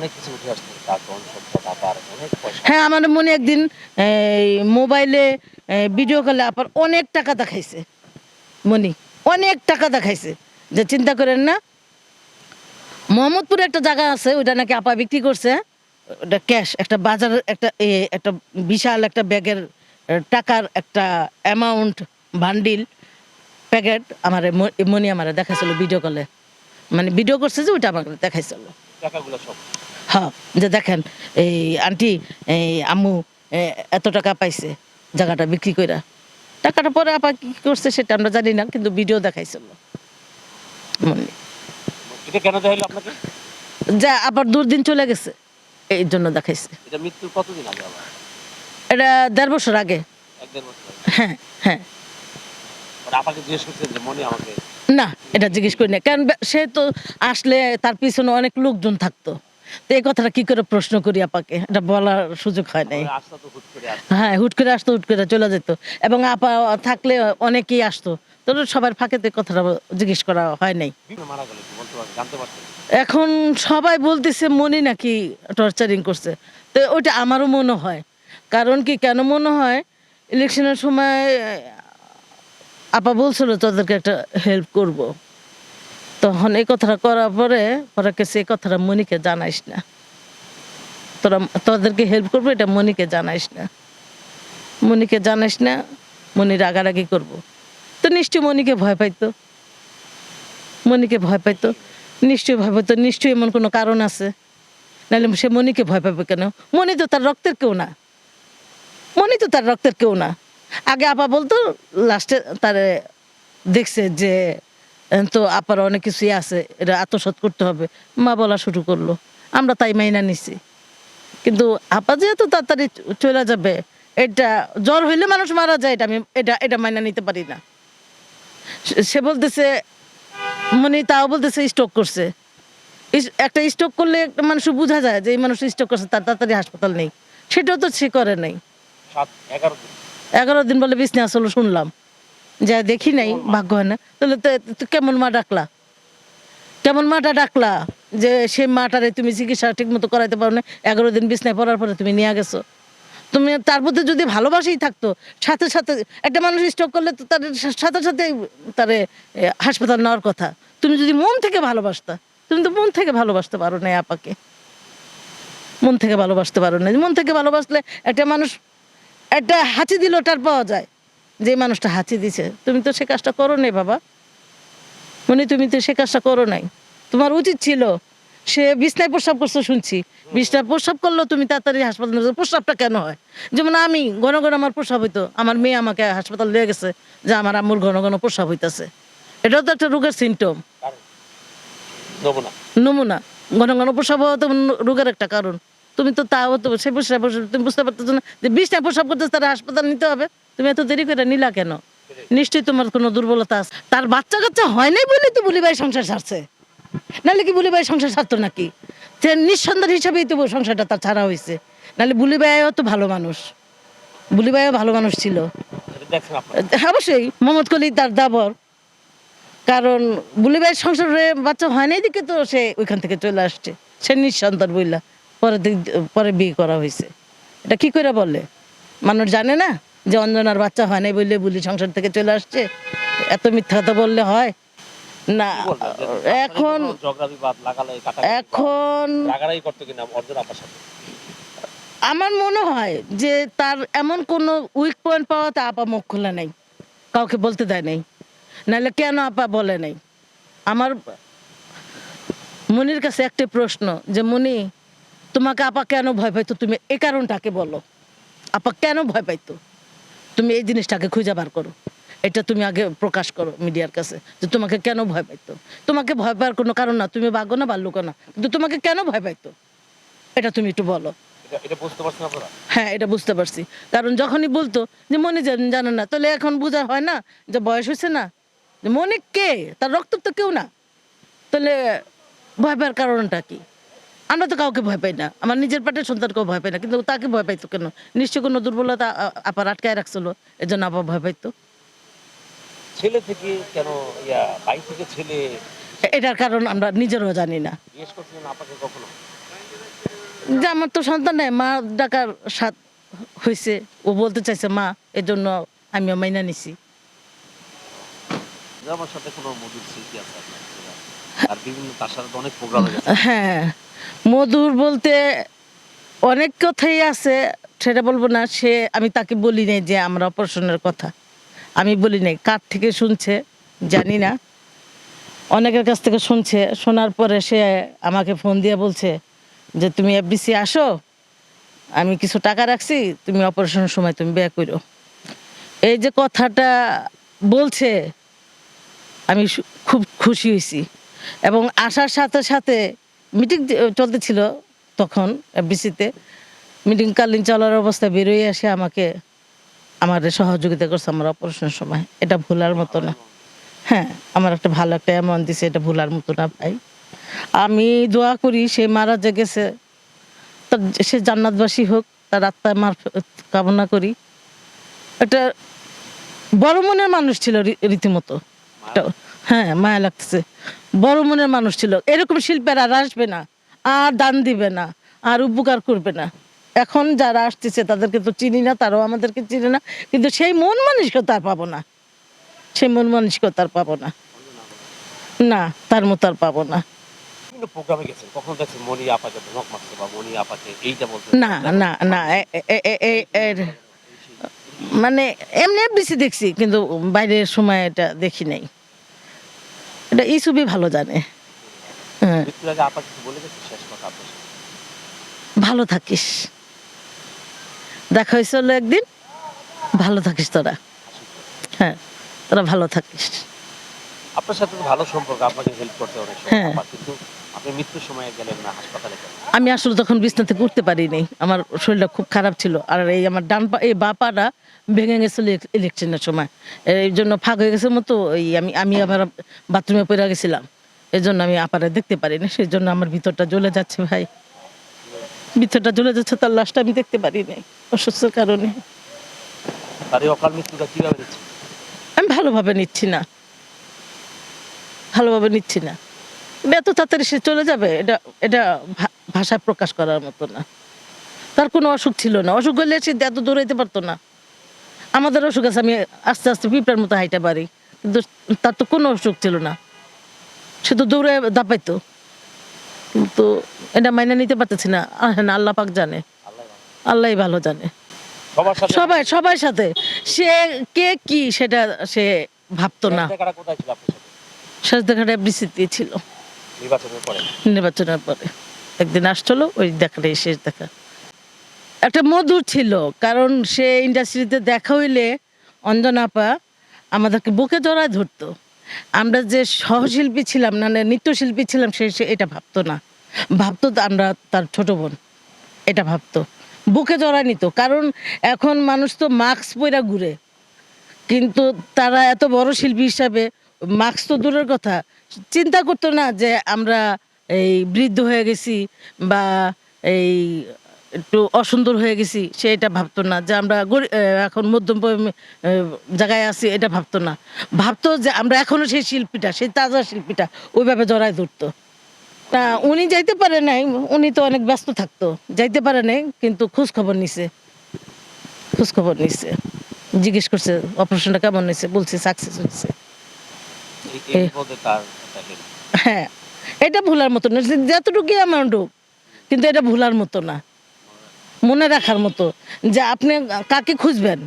অনেক কিছু উঠে আসছে কার্টন সভ্য টাকার অনেক পয়সা। হ্যাঁ আমার মনে একদিন এই, মোবাইলে ভিডিও কলে আপার অনেক টাকা দেখাইছে। মনি অনেক টাকা দেখাইছে। যে চিন্তা করেন না মোহাম্মদপুরে একটা জায়গা আছে ওটা নাকি আপা বিক্রি করছে। ওটা ক্যাশ একটা বাজার একটা একটা বিশাল একটা ব্যাগের টাকার একটা অ্যামাউন্ট বান্ডিল প্যাকেট আমার মনি আমার দেখাইছিল ভিডিও কলে মানে ভিডিও করছে যে ওইটা আমাকে দেখাইছিল। টাকাগুলো সব। হ্যাঁ যে দেখেন এই আন্টি এই আম্মু এত টাকা পাইছে জায়গাটা বিক্রি কইরা। টাকাটা পরে আপা কি করছে সেটা আমরা জানি না কিন্তু ভিডিও দেখাইছিল যা আবার দুর্দিন চলে গেছে। এই জন্য দেখাইছে। এটা মৃত্যুর কতদিন আগে এটা দেড় বছর আগে। হ্যাঁ হ্যাঁ। মানে না এটা জিজ্ঞেস করি না কারণ সে তো আসলে তার পিছনে অনেক লোকজন থাকতো। তো এই কথাটা কি করে প্রশ্ন করি আপাকে? এটা বলার সুযোগ হয় নাই। হ্যাঁ হুট করে আসতো হুট করে চলে যেত। এবং আপা থাকলে অনেকেই আসতো। তো সবার ফাঁকেতে কথাটা জিজ্ঞেস করা হয় নাই। এখন সবাই বলতেছে মনি নাকি টর্চারিং করছে। তো ওইটা আমারও মনে হয়। কারণ কি কেন মনে হয়? ইলেকশনের সময় আপা বলছিল তোদেরকে একটা হেল্প করব। তখন এই কথাটা করার পরে কাছে এই কথাটা মনিকে জানাইস না। তোরা, তোদেরকে হেল্প করব, এটা মনিকে জানাইস না। মনিকে জানাইস না, মনি রাগারাগি করব। তো নিশ্চয়ই মনিকে ভয় পাইতো। মনিকে ভয় পাইতো। নিশ্চয়ই ভয় পাইতো। নিশ্চয়ই এমন কোনো কারণ আছে। নাহলে সে মনিকে ভয় পাবে কেন? মনি তো তার রক্তের কেউ না। মনি তো তার রক্তের কেউ না। আগে আপা বলতো, লাস্টে তার দেখছে যে তো আপার অনেক কিছুই আছে এটা আত্মসাৎ করতে হবে। মা বলা শুরু করল আমরা তাই মাইনা নিছি। কিন্তু আপা যেহেতু তাড়াতাড়ি চলে যাবে এটা জ্বর হইলে মানুষ মারা যায় এটা আমি এটা এটা মাইনা নিতে পারি না। সে- বলতেছে মানে তাও বলতেছে স্ট্রোক করছে। একটা স্ট্রোক করলে একটা মানুষ বোঝা যায় যে এই মানুষ স্ট্রোক করছে তার তাড়াতাড়ি হাসপাতাল নেই। সেটাও তো সে করে নাই। এগারো দিন। বলে বিছনা আসলে শুনলাম। যা দেখি নাই ভাগ্য হয় না। তাহলে কেমন মা ডাকলা? কেমন মাটা ডাকলা? যে সেই মাটারে তুমি চিকিৎসা ঠিক মতো করাইতে পারো না এগারো দিন বিছনায় পড়ার পরে তুমি নিয়ে গেছো। তুমি তার প্রতি যদি ভালোবাসেই থাকতো, সাথে সাথে একটা মানুষ স্ট্রোক করলে তো তার সাথে সাথে তারে হাসপাতাল নেওয়ার কথা। তুমি যদি মন থেকে ভালোবাসতা, তুমি তো মন থেকে ভালোবাসতে পারো না আপাকে। মন থেকে ভালোবাসতে পারো না মন থেকে ভালোবাসলে একটা মানুষ একটা হাঁচি দিল তার পাওয়া যায়। যে মানুষটা হাঁচি দিছে তুমি তো সে কাজটা করো নাই বাবা। মনে তুমি তো সে কাজটা করো নাই। তোমার উচিত ছিল সে বিছনায় প্রস্রাব করছ শুনছি। বিছনায় প্রস্রাব করল তুমি তাড়াতাড়ি হাসপাতাল। প্রস্রাবটা কেন হয়? যেমন আমি ঘন ঘন আমার প্রস্রাব হইতো আমার মেয়ে আমাকে হাসপাতাল নিয়ে গেছে যে আমার আম্মুর ঘন ঘন প্রস্রাব হইতেছে। এটাও তো একটা রোগের সিমটম নমুনা। নমুনা। ঘন ঘন প্রস্রাব হওয়া তো রোগের একটা কারণ। তুমি তো তাও তো সে প্রস্রাব তুমি বুঝতে পারতেছো না যে বিছনায় প্রস্রাব করতেছে তারা হাসপাতাল নিতে হবে। তুমি এত দেরি করে নিলা কেন? নিশ্চয়ই তোমার কোনো দুর্বলতা আছে। তার বাচ্চা কাচ্চা হয় নাই বলেই তো বুলি ভাই সংসার ছাড়ছে নাহলে কি বুলি ভাই সংসার ছাড়তো নাকি? সে নিঃসন্তান হিসাবেই তো সংসারটা তার ছাড়া হয়েছে নাহলে বুলি ভাইও তো ভালো মানুষ। বুলি ভাইও ভালো মানুষ ছিল। আপনার অবশ্যই। মোহাম্মদ কলি তার দাবর। কারণ বুলি ভাইয়ের সংসারে বাচ্চা হয় নাই দিকে তো সে ওইখান থেকে চলে আসছে। সে নিঃসন্তান বইলা। পরে পরে বিয়ে করা হয়েছে এটা কি করে বলে? মানুষ জানে না? যে অঞ্জনার বাচ্চা হয় নাই বললে বুলি সংসার থেকে চলে আসছে এত মিথ্যা কথা বললে হয়? না এখন এখন আমার মনে হয় যে তার এমন কোনো উইক পয়েন্ট পাওয়াতে আপা মুখ খোলা নেই কাউকে বলতে দেয় নাই নাহলে কেন আপা বলে নাই? আমার মনির কাছে একটাই প্রশ্ন যে মনি তোমাকে আপা কেন ভয় পাইতো? তুমি এ কারণটাকে বলো। আপা কেন ভয় পাইতো? তুমি এই জিনিসটাকে খুঁজে বার করো। এটা তুমি আগে প্রকাশ করো মিডিয়ার কাছে যে তোমাকে কেন ভয় পাইতো। তোমাকে ভয় পাওয়ার কোনো কারণ না তুমি বাঘো না বাল্যুকো না কিন্তু তোমাকে কেন ভয় পাইতো? এটা তুমি একটু বলো। হ্যাঁ এটা বুঝতে পারছি। কারণ যখনই বলতো যে মনে জানে না। তাহলে এখন বোঝা হয় না যে বয়স হয়েছে না? যে মনে কে? তার রক্ত তো কেউ না। তাহলে ভয় পাওয়ার কারণটা কি? আমরা তো কাউকে ভয় পাই না। আমার নিজের পেটের সন্তানকেও ভয় পাই না কিন্তু তাকে ভয় পাইতো কেন? নিশ্চয় কোনো দুর্বলতা আপার আটকায় রাখছিল এর জন্য আপা ভয় পাইতো। ছেলে থেকে কেন ইয়া বাই থেকে ছেলে? এটার কারণ আমরা নিজেরও জানি না। আপাকে কখনো? যে আমার তো সন্তান নেই মা ডাকার সাথ হয়েছে ও বলতে চাইছে মা এজন্য আমিও মাইনা নিছি। আমার সাথে কোনো মধুর স্মৃতি আছে আর বিভিন্ন তার সাথে অনেক প্রোগ্রাম হ্যাঁ। মধুর বলতে অনেক কথাই আছে, সেটা বলব না, সে আমি তাকে বলি নাই যে আমরা অপারেশনের কথা। আমি বলি নাই, কার থেকে শুনছে জানি না। অনেকের কাছ থেকে শুনছে, শোনার পরে সে আমাকে ফোন দিয়ে বলছে যে, তুমি এফডিসি আসো, আমি কিছু টাকা রাখছি, তুমি অপারেশনের সময় তুমি ব্যয় করো। এই যে কথাটা বলছে, আমি খুব খুশি হয়েছি। এবং আসার সাথে সাথে মিটিং চলতেছিল তখন এফডিসিতে মিটিংকালীন চলার অবস্থায় বেরোয় এসে আমাকে আমার সহযোগিতা করছে আমার অপারেশনের সময়। এটা ভুলার মতো না। হ্যাঁ আমার একটা ভালো একটা অ্যামাউন্ট দিছে এটা ভুলার মতো না ভাই। আমি দোয়া করি সে মারা যে গেছে তার সে জান্নাতবাসী হোক তার আত্মায় মার কামনা করি। এটা বড় মনের মানুষ ছিল রীতিমতো। হ্যাঁ মায়া লাগতেছে। বড় মনের মানুষ ছিল। এরকম শিল্পের আর আসবে না আর দান দিবে না আর উপকার করবে না। এখন যারা আসতেছে তাদেরকে তো চিনি না তারাও আমাদেরকে চিনি না কিন্তু সেই মন মানসিকতা আর পাবো না। সেই মন মানসিকতা আর পাবো না। না তার মতো আর পাবো না। প্রোগ্রামে গেছেন কখন দেখছেন মনি আপাকে ধমক মারছে বা মনি আপাকে এইটা বলতে না মানে এমনি বেশি দেখছি কিন্তু বাইরের সময় এটা দেখি নাই। এটা এই ছবি ভালো জানে? ভালো থাকিস। দেখা হয়েছিল একদিন। ভালো থাকিস তোরা। হ্যাঁ তোরা ভালো থাকিস। আপনার সাথে ভালো সম্পর্ক আপনাকে হেল্প করতে অনেক হ্যাঁ। কিন্তু আপনি মৃত্যুর সময় গেলেন না হাসপাতালে আমি আসলে তখন বিছনা থেকে উঠতে পারিনি। আমার শরীরটা খুব খারাপ ছিল। আর এই আমার ডান পা এই বা পাটা ভেঙে গেছিল ইলেকশনের সময়। এই জন্য ফাঁক হয়ে গেছে মতো এই আমি আমি আবার বাথরুমে পড়ে গেছিলাম। এই জন্য আমি আপারে দেখতে পারিনি। সেই জন্য আমার ভিতরটা জ্বলে যাচ্ছে ভাই। ভিতরটা জ্বলে যাচ্ছে তার লাশটা আমি দেখতে পারিনি অসুস্থর কারণে। তার এই অকাল মৃত্যুটা কীভাবে আমি ভালোভাবে নিচ্ছি না। ভালোভাবে নিচ্ছি না। এত তাড়াতাড়ি সে চলে যাবে এটা এটা ভাষায় প্রকাশ করার মতো না। তার কোনো অসুখ ছিল না। অসুখ হলে সে এত দৌড়াইতে পারতো না। আমাদের অসুখ আছে আমি আস্তে আস্তে পিঁপড়ার মতো হাইটা পারি কিন্তু তার তো কোনো অসুখ ছিল না। সে তো দৌড়ে দাপাইতো। কিন্তু এটা মাইনে নিতে পারতেছি না। না আল্লাহ পাক জানে। আল্লাহ ভালো জানে। সবাই সবার সাথে। সে কে কি সেটা সে ভাবতো না। শেষ দেখাটা ছিল। নির্বাচনের পরে? একদিন আসছিল, ওই দেখাটাই শেষ দেখা। একটা মধুর ছিল, কারণ সে ইন্ডাস্ট্রিতে দেখা হইলে অঞ্জনা আপা আমাদেরকে বুকে জড়ায় ধরতো। আমরা যে সহশিল্পী ছিলাম, না নৃত্যশিল্পী ছিলাম, সে সে এটা ভাবতো না। ভাবতো আমরা তার ছোট বোন, এটা ভাবতো। বুকে জড়ায় নিত, কারণ এখন মানুষ তো মাস্ক পইরা ঘুরে। কিন্তু তারা এত বড় শিল্পী হিসাবে, মাস্ক তো দূরের কথা চিন্তা করতো না যে আমরা এই বৃদ্ধ হয়ে গেছি বা এই একটু অসুন্দর হয়ে গেছি, সে এটা ভাবতো না। যে আমরা এখন মধ্যম জায়গায় আছি, এটা ভাবতো না। ভাবতো যে আমরা এখনও সেই শিল্পীটা, সেই তাজা শিল্পীটা, ওইভাবে জড়ায় ধরতো। তা উনি যাইতে পারে নাই, উনি তো অনেক ব্যস্ত থাকতো। যাইতে পারে নাই, কিন্তু খোঁজ খবর নিছে। খোঁজ খবর নিছে। জিজ্ঞেস করছে অপারেশনটা কেমন হয়েছে? বলছে সাকসেস হয়েছে এই- এই বিপদে তার একটা help। হ্যাঁ এটা ভুলার মতো না যতটুকু অ্যামাউন্ট হোক কিন্তু এটা ভুলার মতো না। মনে রাখার মতো যে আপনি কাকে খুঁজবেন?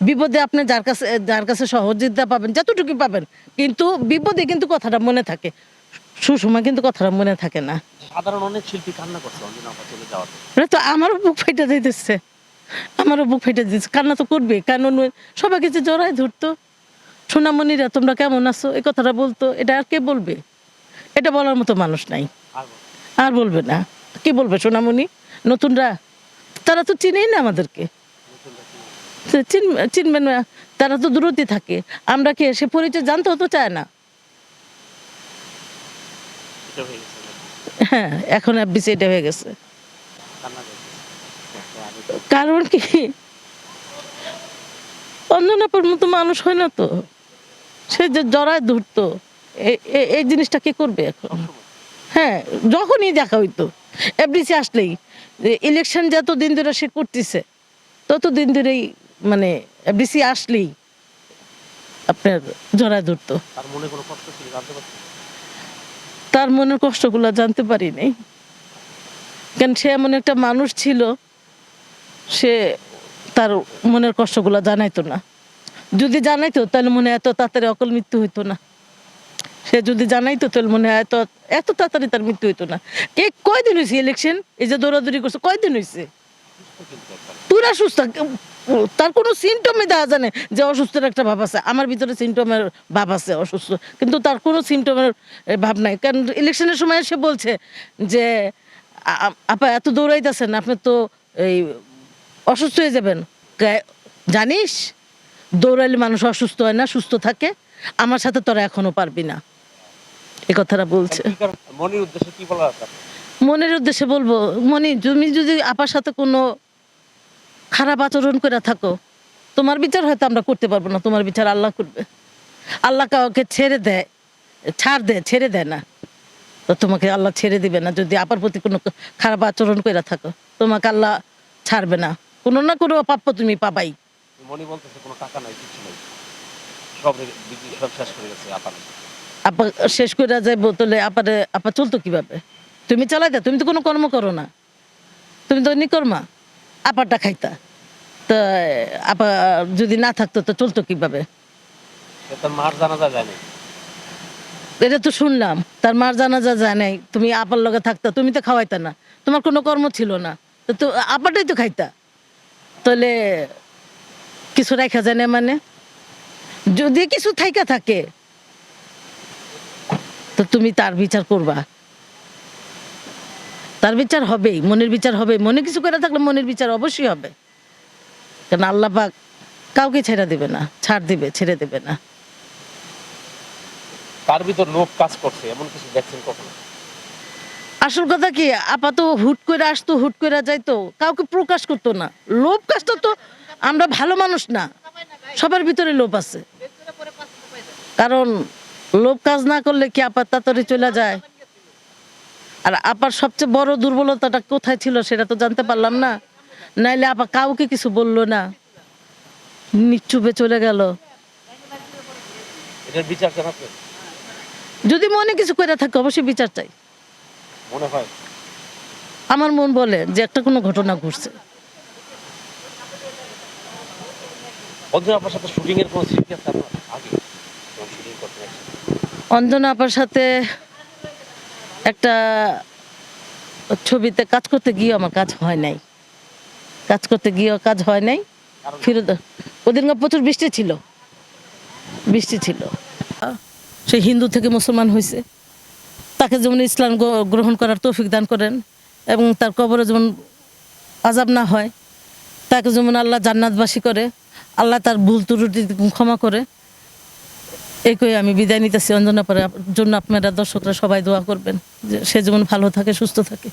বিপদে আপনি যার কাছে যার কাছে সহযোগিতা পাবেন যতটুকু পাবেন। কিন্তু বিপদে কিন্তু কথাটা মনে থাকে। সুসময় কিন্তু কথাটা মনে থাকে না। সাধারণ অনেক শিল্পী কান্না করছে চলে যাওয়াতে তো আমারও বুক ফেটে দিতেছে আমারও বুক ফেটে দিচ্ছে কান্না তো করবে কারণ ওই সবাইকে যে জড়াই ধরতো। সোনামণিরা তোমরা কেমন আছো? এই কথাটা বলতো এটা আর কে বলবে? এটা বলার মতো মানুষ নাই। আর বলবে না। কে বলবে সোনামণি? নতুনরা? তারা তো চিনেই না আমাদেরকে। সে চিনবে না। তারা তো দূরত্বে থাকে। আমরা কে সে পরিচয় জানতে তো চায় না? হয়ে? হ্যাঁ এখন এফবিসি এটা হয়ে গেছে। তো কারণ কি? অঞ্জনাপুর মতো মানুষ হয় না তো? সে যে জড়ায় ধরতো এই জিনিসটা কে করবে এখন? হ্যাঁ যখনই দেখা হইতো এফডিসি আসলেই ইলেকশন যত দিন ধরে সে করতেছে তত দিন ধরেই মানে এফডিসি আসলেই আপনার জড়ায় ধরতো। তার মনে কোনো কষ্ট ছিল জানতে তার মনের কষ্টগুলো জানতে পারি নাই। কারণ সে এমন একটা মানুষ ছিল সে তার মনের কষ্টগুলো জানাইতো না। যদি জানাইতো, তাহলে মনে হয় এত তাড়াতাড়ি অকল মৃত্যু হইতো না। সে যদি জানাইতো, তাহলে মনে হয় এত এত তাড়াতাড়ি তার মৃত্যু হইতো না। কে কয়দিন হয়েছে ইলেকশন এই যে দৌড়াদৌড়ি করছে, কয়দিন হয়েছে পুরা সুস্থ। তার কোনো সিমটমই দেওয়া জানে যে অসুস্থের একটা ভাব আছে। আমার ভিতরে সিমটমের ভাব আছে, অসুস্থ। কিন্তু তার কোনো সিমটমের ভাব নাই। কারণ ইলেকশনের সময় সে বলছে যে আপা এত দৌড়াইতেছেন, আপনি তো এই অসুস্থ হয়ে যাবেন। জানিস? দৌড়াইলে মানুষ অসুস্থ হয় না সুস্থ থাকে। আমার সাথে তোরা এখনও পারবি না। এই কথাটা বলছে। মনির উদ্দেশ্যে কি আছে? মনের উদ্দেশ্যে বলব মনি তুমি যদি আপার সাথে কোনো খারাপ আচরণ করে থাকো তোমার বিচার হয়তো আমরা করতে পারব না তোমার বিচার আল্লাহ করবে। আল্লাহ কাউকে ছেড়ে দেয় ছাড় দেয় ছেড়ে দেয় না। তো তোমাকে আল্লাহ ছেড়ে দিবে না যদি আপার প্রতি কোনো খারাপ আচরণ করে থাকো তোমাকে আল্লাহ ছাড়বে না। কোনো না কোনো প্রাপ্য তুমি পাবাই। মনি বলতেছে কোনো টাকা নাই কিছু নাই। সব বিক্রি সব শেষ করে গেছে আপার। আপা শেষ করে যাইবো তাহলে আপারে আপা চলতো কীভাবে? তুমি তুমি তো কোনো কর্ম করো না। তুমি তো নিকর্মা আপারটা খাইতা। তা আপা যদি না থাকতো তো চলতো কীভাবে? তার মার জানাজা যায় নাই। এটা তো শুনলাম তার মার জানাজা যায় নাই। তুমি আপার লগে থাকতা তুমি তো খাওয়াইতা না। তোমার কোনো কর্ম ছিল না। তো তো আপাটাই তো খাইতা। তাহলে কিছু রাখা যায় না মানে? যদি কিছু থাইকা থাকে তো তুমি তার বিচার করবা। তার বিচার হবেই মনের বিচার হবে মনে কিছু করে থাকলে মনের বিচার অবশ্যই হবে। কারণ আল্লাহ পাক কাউকে ছেড়ে দিবে না ছাড় দিবে ছেড়ে দিবে না। তার ভিতর লোভ কাজ করছে এমন কিছু দেখছেন কখনো? আসল কথা কি আপাত হুট করে আসতো হুট করে যাইতো কাউকে প্রকাশ করতো না। লোভ কাজটা তো আমরা ভালো মানুষ না সবার ভিতরে লোভ আছে। কারণ লোভ কাজ না করলে কি আপার তাড়াতাড়ি চলে যায়? আর আপার সবচেয়ে বড় দুর্বলতাটা কোথায় ছিল সেটা তো জানতে পারলাম না। নাইলে আপা কাউকে কিছু বলল না। নিচুপে চলে গেল। যদি মনে কিছু করে থাকে অবশ্যই বিচার চাই। মনে হয়। আমার মন বলে যে একটা কোনো ঘটনা ঘটছে। অঞ্জনা আপার সাথে শুটিং এর কোনো স্মৃতি আছে? আপনার আগে শুটিং একসাথে? অঞ্জনা আপার সাথে একটা ছবিতে কাজ করতে গিয়ে আমার কাজ হয় নাই। কাজ করতে গিয়েও কাজ হয় নাই। ফিরত ওদিনকার প্রচুর বৃষ্টি ছিল। বৃষ্টি ছিল। সে হিন্দু থেকে মুসলমান হয়েছে তাকে যেমন ইসলাম গ্রহণ করার তৌফিক দান করেন এবং তার কবরে যেমন আজাব না হয় তাকে যেমন আল্লাহ জান্নাতবাসী করে আল্লাহ তার ভুল ত্রুটি ক্ষমা করে। এই কই আমি বিদায় নিতেছি। অঞ্জনা পরে জন্য আপনারা দর্শকরা সবাই দোয়া করবেন যে সে যেমন ভালো থাকে, সুস্থ থাকে।